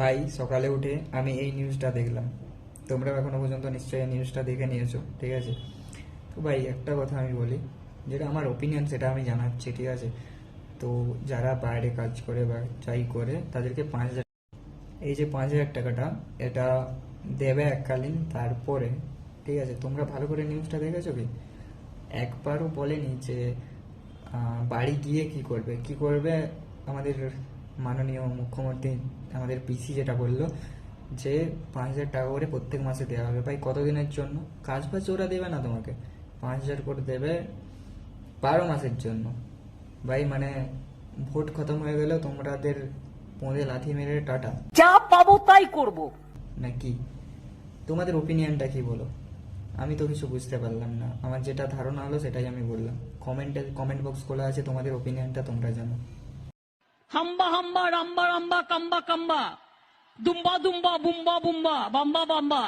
ভাই, সকালে উঠে আমি এই নিউজটা দেখলাম। তোমরাও এখনও পর্যন্ত নিশ্চয়ই নিউজটা দেখে নিয়েছো, ঠিক আছে? তো ভাই, একটা কথা আমি বলি, যেটা আমার ওপিনিয়ন সেটা আমি জানাচ্ছি, ঠিক আছে? তো যারা বাইরে কাজ করে বা যাই করে, তাদেরকে পাঁচ হাজার এই যে পাঁচ হাজার টাকাটা, এটা দেবে এককালীন তারপরে, ঠিক আছে? তোমরা ভালো করে নিউজটা দেখেছ কি? একবারও বলেনি যে বাড়ি গিয়ে কি করবে? কি করবে আমাদের মাননীয় মুখ্যমন্ত্রী আমাদের পিসি যেটা বলল যে পাঁচ হাজার টাকা করে প্রত্যেক মাসে দেওয়া হবে। ভাই কতদিনের জন্য? কাজ বাজ ওরা দেবে না তোমাকে? পাঁচ হাজার করে দেবে বারো মাসের জন্য। ভাই মানে ভোট খতম হয়ে গেলেও তোমাদের পোঁদে লাথি মেরে টাটা। যা পাবো তাই করব। নাকি তোমাদের ওপিনিয়নটা কি বলো? আমি তো কিছু বুঝতে পারলাম না। আমার যেটা ধারণা হলো সেটাই আমি বললাম। কমেন্টে কমেন্ট বক্স খোলা আছে তোমাদের ওপিনিয়নটা তোমরা জানো। হাম্বা হাম্বা রাম্বা রাম্বা কাম্বা কাম্বা। দুম্বা দুম্বা বুম্বা বুম্বা বাম্বা বাম্বা।